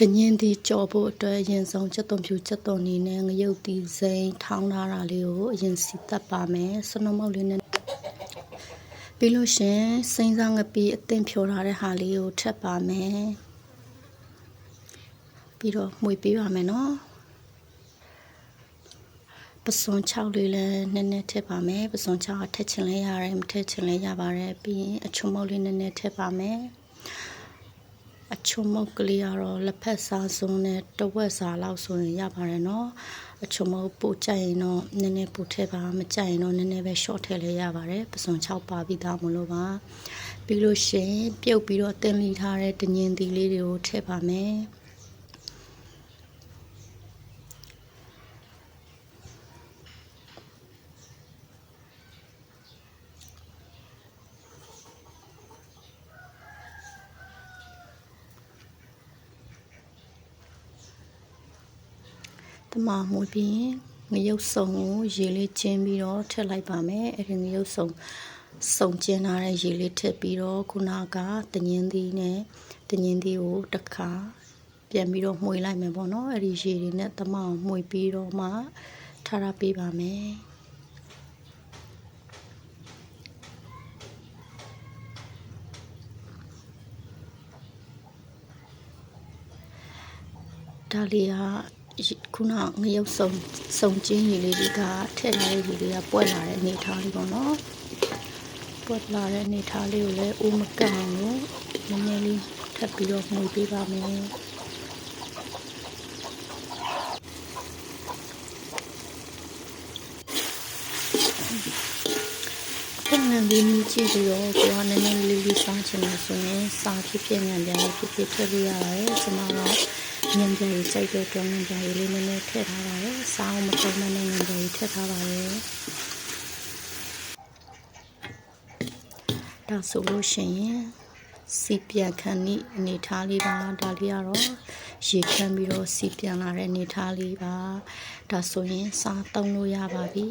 တညင်းတီကြော်ဖို့အတွက်အရင်ဆုံးချက်သွန်ဖြူချက်သွန်နေနဲ့ငရုတ်တီစိမ်းထောင်းထားတာလေးကိုအရင်စီတက်ပါမယ်စနုံမုတ်လေးနဲ့ပြီးလို့ရှရင်စိမ်းစားငပီးအသင့်ဖြောထားတဲ့ဟာလေးကိုထပ်ပါမယ်ပြီးတော့မှွေပေးပါမယ်နော်ပစွန်6လေးလည်းနည်းနည်းထည့်ပါမယ်ပစွန်6ကထည့်ချင်လဲရတယ်မထည့်ချင်လဲရပါတယ်ပြီးရင်အချုံမုတ်လေးနည်းနည်းထည့်ပါမယ် အချုံမုတ်ကလေးကတော့လက်ဖက်စားစုံနဲ့တဝက်စာလောက်ဆိုရင်ရပါတယ်နော်အချုံမုတ်ပို့ကြိုက်ရင်တော့နည်းနည်းပို့ထည့်ပါမကြိုက်ရင်တော့နည်းနည်းပဲ short ထည့်လဲရပါတယ်ပစွန်6ပါပြီးသားမလို့ပါပြီးလို့ရှရင်ပြုတ်ပြီးတော့တင်လီထားတဲ့တညင်သီလေးတွေကိုထည့်ပါမယ် တမမှုပြီးငရုတ်စုံကိုရေလေးကျင်းပြီးတော့ထည့်လိုက်ပါမယ်အဲ့ဒီငရုတ်စုံစုံကျင်းထားတဲ့ရေလေးထည့်ပြီးတော့ခုနကတညင်းသီးနဲ့တညင်းသီးကိုတစ်ခါပြန်ပြီးတော့မှွေလိုက်မယ်ပေါ့နော်အဲ့ဒီရေတွေနဲ့တမအောင်မှွေပြီးတော့မှထားရပေးပါမယ်ဒါလေးက ခုနငရုတ်စုံစုံကျင်းရေလေးတွေကထည့်ထားတဲ့ရေတွေကပွက်လာတဲ့အနေထားလေးပေါ့နော်ပွက်လာတဲ့အနေထားလေးကိုလည်းအိုးမကန်လို့နည်းနည်းလေးထပ်ပြီးတော့မှုပေးပါမယ်ပုံမှန်လေးမြည်ကြည့်ပြီးတော့ကိုကနည်းနည်းလေးလေးစားချင်လို့ဆိုရင်စားဖြစ်ဖြစ်ငံပြန်လေးဖြစ်ဖြစ်ထည့်လို့ရပါတယ်ကျွန်တော် တော့ညံကြရေးစိုက်တဲ့အတွက်ညံကြရေးလေးနည်းနည်းထည့်ထားပါတယ်စားအောင်မပုံမှန်နဲ့ညံကြရေးထည့်ထားပါတယ်ဒါဆိုလို့ရှိရင်စီပြန်ခန်းဤအနေထားလေးပါဒါလေးကတော့ရေခမ်းပြီးတော့စီပြန်လာတဲ့အနေထားလေးပါဒါဆိုရင်စားသုံးလို့ရပါပြီ